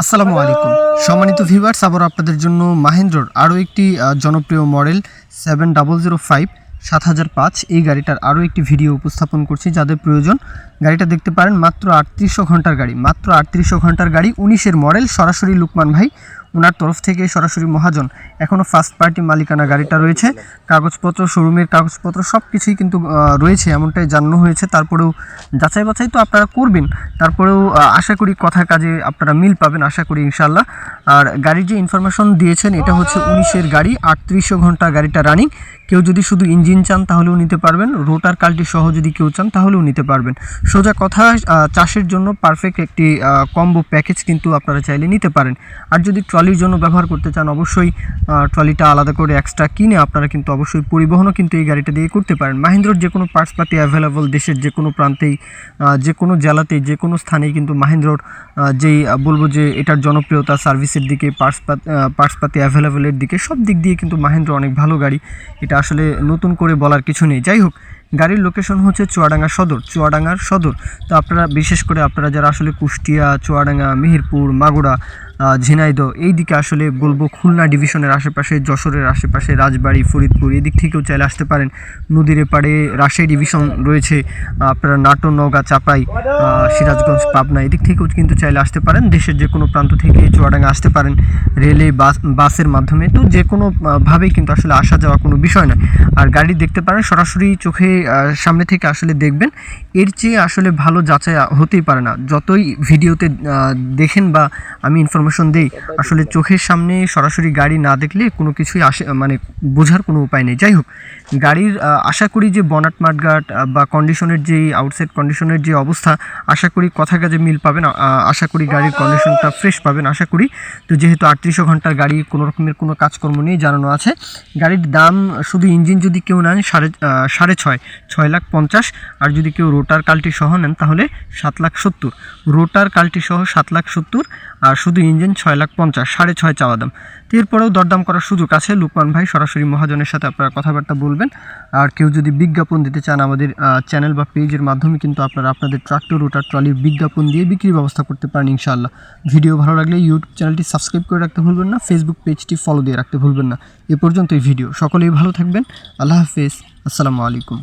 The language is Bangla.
আসসালামু আলাইকুম। সম্মানিত ভিউয়ার্স আবার আপনাদের জন্য মাহেন্দ্রর আরও একটি জনপ্রিয় model seven double zero five সাত হাজার পাঁচ। এই গাড়িটার আরও একটি ভিডিও উপস্থাপন করছি, যাদের প্রয়োজন। গাড়িটা দেখতে পারেন, মাত্র আটত্রিশশো ঘণ্টার গাড়ি, মাত্র আটত্রিশশো ঘণ্টার গাড়ি, উনিশের মডেল, সরাসরি লুকমান ভাই। ওনার তরফ থেকে সরাসরি মহাজন এখনও ফার্স্ট পার্টি মালিকানা গাড়িটা রয়েছে। কাগজপত্র শোরুমের কাগজপত্র সব কিছুই কিন্তু রয়েছে, এমনটাই জানানো হয়েছে। তারপরেও যাচাই বাছাই তো আপনারা করবেন। তারপরেও আশা করি কথা কাজে আপনারা মিল পাবেন, আশা করি ইনশাল্লাহ আর গাড়ির যে ইনফরমেশন দিয়েছেন, এটা হচ্ছে উনিশের গাড়ি, আটত্রিশশো ঘণ্টা গাড়িটা রানিং কেউ যদি শুধু ইঞ্জিন চান, তাহলেও নিতে পারবেন। রোটার কালটি সহ যদি কেউ চান, তাহলেও নিতে পারবেন। সোজা কথা চাষের জন্য পারফেক্ট একটি কম্বো প্যাকেজ কিন্তু আপনারা চাইলে নিতে পারেন। আর যদি ট্রলির জন্য ব্যবহার করতে চান অবশ্যই ট্রলিটা আলাদা করে এক্সট্রা কিনে আপনারা কিন্তু অবশ্যই পরিবহনও কিন্তু এই গাড়িটা দিয়ে করতে পারেন। মাহিন্দ্রর যে কোনো পার্টসপাতি অ্যাভেলেবল দেশের যে কোনো প্রান্তেই যে কোনো জেলাতেই যে কোনো স্থানেই কিন্তু মাহিন্দ্রর যেই বলব যে এটার জনপ্রিয়তা সার্ভিসের দিকে পার্টসপাতি পার্টসপাতি অ্যাভেলেবলের দিকে সব দিক দিয়ে কিন্তু মাহিন্দ্র অনেক ভালো গাড়ি। এটা আসলে নতুন করে বলার কিছু নেই। যাই হোক গাড়ির লোকেশন হচ্ছে চুয়াডাঙ্গা সদর চুয়াডাঙ্গার সদর। তো আপনারা বিশেষ করে আপনারা যারা আসলে কুষ্টিয়া চুয়াডাঙ্গা মেহেরপুর আহ, ঝিনাইদহ। এই দিকে আসলে বলব খুলনা ডিভিশনের আশেপাশে যশোরের আশেপাশে রাজবাড়ি ফরিদপুর এদিক থেকেও চাইলে আসতে পারেন। নদীর এপারে রাজশাহী ডিভিশন রয়েছে আপনারা নাটোর নওগাঁ চাপাই সিরাজগঞ্জ পাবনা এদিক থেকেও কিন্তু চাইলে আসতে পারেন। দেশের যে কোনো প্রান্ত থেকে চুয়াডাঙ্গা আসতে পারেন রেলে বাস বাসের মাধ্যমে। তো যে কোনো আহ, ভাবেই কিন্তু আসলে আসা যাওয়া কোনো বিষয় নয়। আর গাড়ি দেখতে পারেন সরাসরি চোখে সামনে থেকে আসলে দেখবেন। এর চেয়ে আসলে ভালো যাচাই হতেই পারে না। যতই ভিডিওতে দেখেন বা আমি ইনফরমেশন দেই, আসলে চোখের সামনে সরাসরি গাড়ি না দেখলে কোনো কিছুই আসে মানে বোঝার কোনো উপায় নেই। যাই হোক, গাড়ির আশা করি যে বনাট মাঠঘাট বা কন্ডিশনের যে আউটসাইড কন্ডিশনের যে অবস্থা, আশা করি কথা কাজে মিল পাবেন আশা করি গাড়ির কন্ডিশনটা ফ্রেশ পাবেন আশা করি। তো যেহেতু আটত্রিশশো ঘণ্টার গাড়ি, কোনো রকমের কোনো কাজকর্ম নেই, জানানো আছে। গাড়ির দাম, শুধু ইঞ্জিন যদি কেউ নেন সাড়ে সাড়ে ছয় ছয় লাখ পঞ্চাশ, আর যদি কেউ রোটার কালটি সহ নেন তাহলে সাত লাখ সত্তর। রোটার কালটি সহ সাত লাখ সত্তর আর শুধু ইঞ্জিন ছয় লাখ পঞ্চাশ, সাড়ে ছয় চাওয়া দাম। তো এরপরেও দরদাম করার সুযোগ আছে। লুকমান ভাই সরাসরি মহাজনের সাথে আপনারা কথাবার্তা বলবেন। আর কেউ যদি বিজ্ঞাপন দিতে চান আমাদের চ্যানেল বা পেজের মাধ্যমে কিন্তু আপনারা আপনাদের ট্রাক্টর রোটার ট্রলির বিজ্ঞাপন দিয়ে বিক্রির ব্যবস্থা করতে পারেন ইনশাআল্লাহ। ভিডিও ভালো লাগলে ইউটিউব চ্যানেলটি সাবস্ক্রাইব করে রাখতে ভুলবেন না। ফেসবুক পেজটি ফলো দিয়ে রাখতে ভুলবেন না। এ পর্যন্ত এই ভিডিও। সকলেই ভালো থাকবেন। আল্লাহ হাফেজ। আসসালামু আলাইকুম।